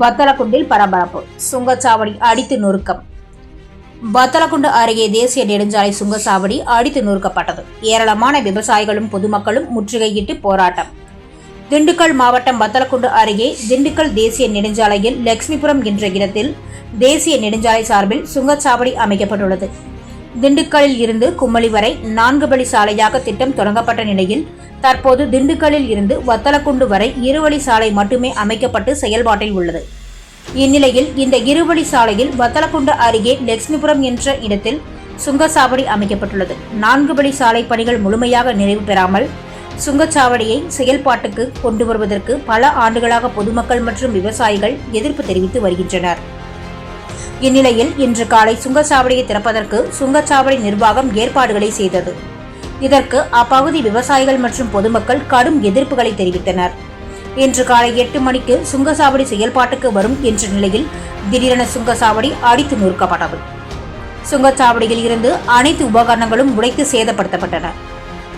வத்தலக்குண்டில் பரபரப்பு. சுங்கச்சாவடி அடித்து நொறுக்கம். வத்தலக்குண்டு அருகே தேசிய நெடுஞ்சாலை சுங்கச்சாவடி அடித்து நொறுக்கப்பட்டது. ஏராளமான விவசாயிகளும் பொதுமக்களும் முற்றுகையிட்டு போராட்டம். திண்டுக்கல் மாவட்டம் வத்தலக்குண்டு அருகே திண்டுக்கல் தேசிய நெடுஞ்சாலையில் லட்சுமிபுரம் என்ற இடத்தில் தேசிய நெடுஞ்சாலை சார்பில் சுங்கச்சாவடி அமைக்கப்பட்டுள்ளது. திண்டுக்கல்லில் இருந்து கும்மளி வரை நான்கு வழி சாலையாக திட்டம் தொடங்கப்பட்ட நிலையில் தற்போது திண்டுக்கல்லில் இருந்து வத்தலக்குண்டு வரை இருவழி சாலை மட்டுமே அமைக்கப்பட்டு செயல்பாட்டில் உள்ளது. இந்நிலையில் இந்த இருவழி சாலையில் வத்தலக்குண்டு அருகே லட்சுமிபுரம் என்ற இடத்தில் சுங்கச்சாவடி அமைக்கப்பட்டுள்ளது. நான்கு வழி சாலை பணிகள் முழுமையாக நிறைவு பெறாமல் சுங்கச்சாவடியை செயல்பாட்டுக்கு கொண்டு வருவதற்கு பல ஆண்டுகளாக பொதுமக்கள் மற்றும் விவசாயிகள் எதிர்ப்பு தெரிவித்து வருகின்றனர். இந்நிலையில் இன்று காலை சுங்கச்சாவடியை திறப்பதற்கு சுங்கச்சாவடி நிர்வாகம் ஏற்பாடுகளை செய்தது. இதற்கு அப்பகுதி விவசாயிகள் மற்றும் பொதுமக்கள் கடும் எதிர்ப்புகளை தெரிவித்தனர். இன்று காலை எட்டு மணிக்கு சுங்கச்சாவடி செயல்பாட்டுக்கு வரும் என்ற நிலையில் திடீரென சுங்கச்சாவடி அடித்து நொறுக்கப்பட்டது. சுங்கச்சாவடியில் இருந்து அனைத்து உபகரணங்களும் உடைத்து சேதப்படுத்தப்பட்டன.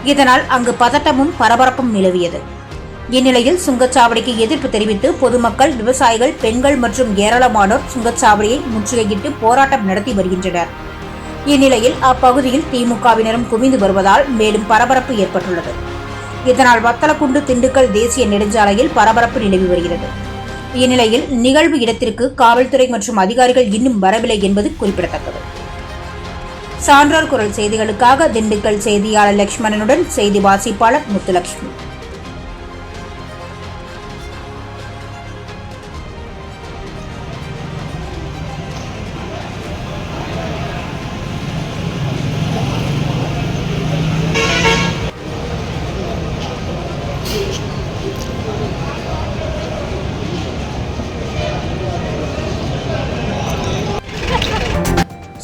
இதனால் அங்கு பதட்டமும் பரபரப்பும் நிலவியது. இந்நிலையில் சுங்கச்சாவடிக்கு எதிர்ப்பு தெரிவித்து பொதுமக்கள் விவசாயிகள் பெண்கள் மற்றும் ஏராளமானோர் சுங்கச்சாவடியை முற்றுகையிட்டு போராட்டம் நடத்தி வருகின்றனர். இந்நிலையில் அப்பகுதியில் திமுகவினரும் குவிந்து வருவதால் மேலும் பரபரப்பு ஏற்பட்டுள்ளது. இதனால் வத்தலக்குண்டு திண்டுக்கல் தேசிய நெடுஞ்சாலையில் பரபரப்பு நிலவி வருகிறது. இந்நிலையில் நிகழ்வு இடத்திற்கு காவல்துறை மற்றும் அதிகாரிகள் இன்னும் வரவில்லை என்பது குறிப்பிடத்தக்கது. சான்றோர் குரல் செய்திகளுக்காக திண்டுக்கல் செய்தியாளர் லட்சுமணனுடன் செய்தி வாசிப்பாளர் முத்துலட்சுமி.